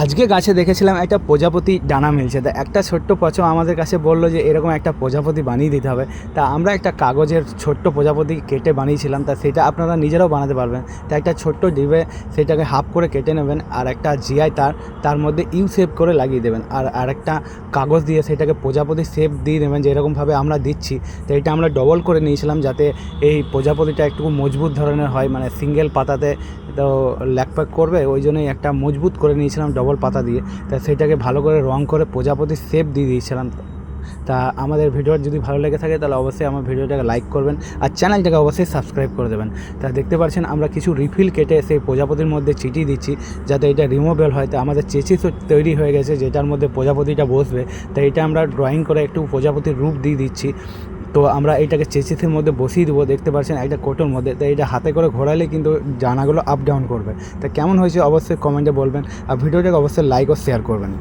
আজকে গাছে দেখেছিলাম একটা প্রজাপতি ডানা মিলছে। তা একটা ছোট্ট পচা আমাদের কাছে বলল যে এরকম একটা প্রজাপতি বানিয়ে দিতে হবে। তা আমরা একটা কাগজের ছোট্ট প্রজাপতি কেটে বানিয়েছিলাম, তা সেটা আপনারা নিজেরাও বানাতে পারবেন। তা একটা ছোট্ট ডিবে সেটাকে হাফ করে কেটে নেবেন, আর একটা জিআই তার তার মধ্যে ইউ শেপ করে লাগিয়ে দেবেন। আর আরেকটা কাগজ দিয়ে সেটাকে প্রজাপতি শেপ দিয়ে দেবেন যেরকমভাবে আমরা দিচ্ছি। তো এটা আমরা ডবল করে নিয়েছিলাম যাতে এই প্রজাপতিটা একটু মজবুত ধরনের হয় মানে সিঙ্গেল পাতাতে তো ল্যাকপ্যাক করবে, ওই জন্যই একটা মজবুত করে নিয়েছিলাম ডবল পাতা দিয়ে। তা সেটাকে ভালো করে রং করে প্রজাপতির শেপ দিয়ে দিয়েছিলাম। তা আমাদের ভিডিও যদি ভালো লেগে থাকে তাহলে অবশ্যই আমার ভিডিওটাকে লাইক করবেন আর চ্যানেলটাকে অবশ্যই সাবস্ক্রাইব করে দেবেন। তা দেখতে পাচ্ছেন আমরা কিছু রিফিল কেটে সেই প্রজাপতির মধ্যে চিটিয়ে দিচ্ছি যাতে এটা রিমুভেবল হয়। তা আমাদের চেচিসও তৈরি হয়ে গেছে যেটার মধ্যে প্রজাপতিটা বসবে। তো এটা আমরা ড্রয়িং করে একটু প্রজাপতির রূপ দিয়ে দিচ্ছি। তো আমরা এটাকে চেচিসের মধ্যে বসিয়ে দেবো, দেখতে পাচ্ছেন একটা কোটোর মধ্যে। তো এটা হাতে করে ঘোরালে কিন্তু জানাগুলো আপ ডাউন করবে। তা কেমন হয়েছে অবশ্যই কমেন্টে বলবেন। আর ভিডিওটাকে অবশ্যই লাইক ও শেয়ার করবেন।